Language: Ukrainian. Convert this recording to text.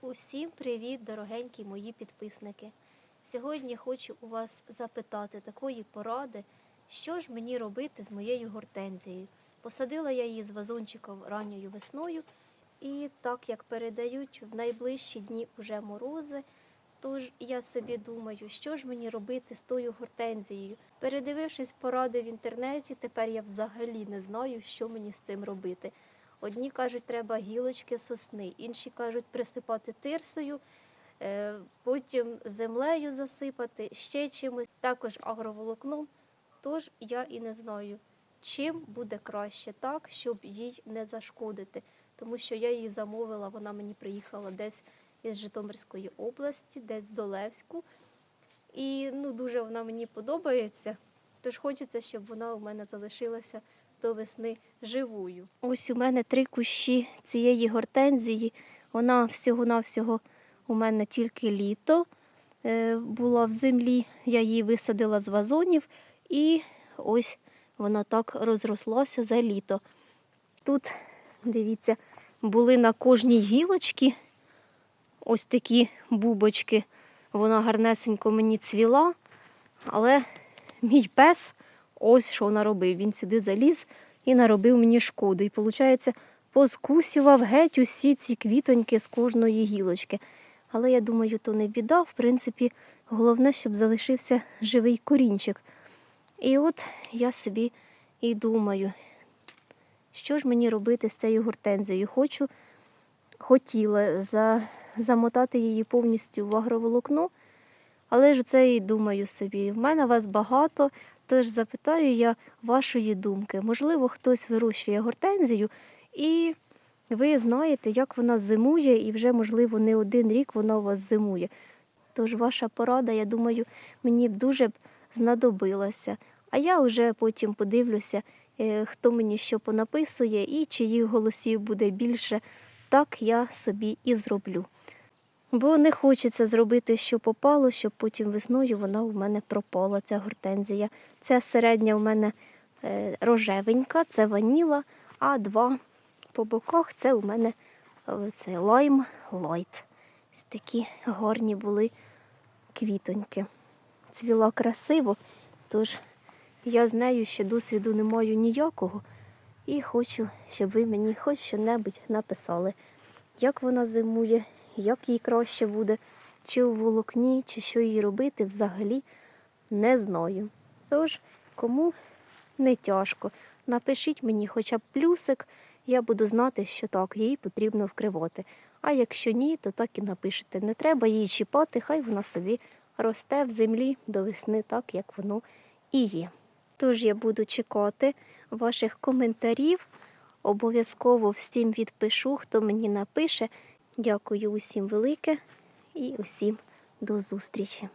Усім привіт, дорогенькі мої підписники. Сьогодні хочу у вас запитати такої поради, що ж мені робити з моєю гортензією. Посадила я її з вазончиком ранньою весною, і так як передають в найближчі дні уже морози. Тож я собі думаю, що ж мені робити з тою гортензією. Передивившись поради в інтернеті, тепер я взагалі не знаю, що мені з цим робити. Одні кажуть, треба гілочки сосни, інші кажуть присипати тирсою, е, потім землею засипати, ще чимось, також агроволокном. Тож я і не знаю, чим буде краще так, щоб їй не зашкодити. Тому що я її замовила, вона мені приїхала десь із Житомирської області, десь з Олевську. І ну, дуже вона мені подобається. Тож хочеться, щоб вона у мене залишилася до весни живою. Ось у мене три кущі цієї гортензії. Вона всього-навсього у мене тільки літо е, була в землі. Я її висадила з вазонів, і ось вона так розрослася за літо. Тут, дивіться, були на кожній гілочці ось такі бубочки. Вона гарнесенько мені цвіла, але мій пес ось що наробив. Він сюди заліз і наробив мені шкоду. І, виходить, поскусював геть усі ці квітоньки з кожної гілочки. Але я думаю, то не біда. В принципі, головне, щоб залишився живий корінчик. І от я собі і думаю, що ж мені робити з цією гортензією. Хочу, хотіла за, замотати її повністю в агроволокно, але ж це і думаю собі. В мене вас багато, тож запитаю я вашої думки. Можливо, хтось вирощує гортензію, і ви знаєте, як вона зимує, і вже, можливо, не один рік вона у вас зимує. Тож ваша порада, я думаю, мені б дуже б знадобилася. А я вже потім подивлюся, е, хто мені що понаписує і чиїх голосів буде більше. Так я собі і зроблю. Бо не хочеться зробити, що попало, щоб потім весною вона у мене пропала, ця гортензія. Ця середня у мене е, рожевенька, це ваніла, а два по боках це у мене е, це лайм лайт. Ось такі гарні були квітоньки. Цвіла красиво, тож я з нею ще досвіду не маю ніякого. І хочу, щоб ви мені хоч що-небудь написали, як вона зимує, як їй краще буде, чи у волокні, чи що їй робити, взагалі не знаю. Тож, кому не тяжко, напишіть мені хоча б плюсик, я буду знати, що так, їй потрібно вкривати. А якщо ні, то так і напишете. Не треба її чіпати, хай вона собі росте в землі до весни, так як воно і є. Тож я буду чекати ваших коментарів. Обов'язково всім відпишу, хто мені напише. Дякую усім велике і усім до зустрічі.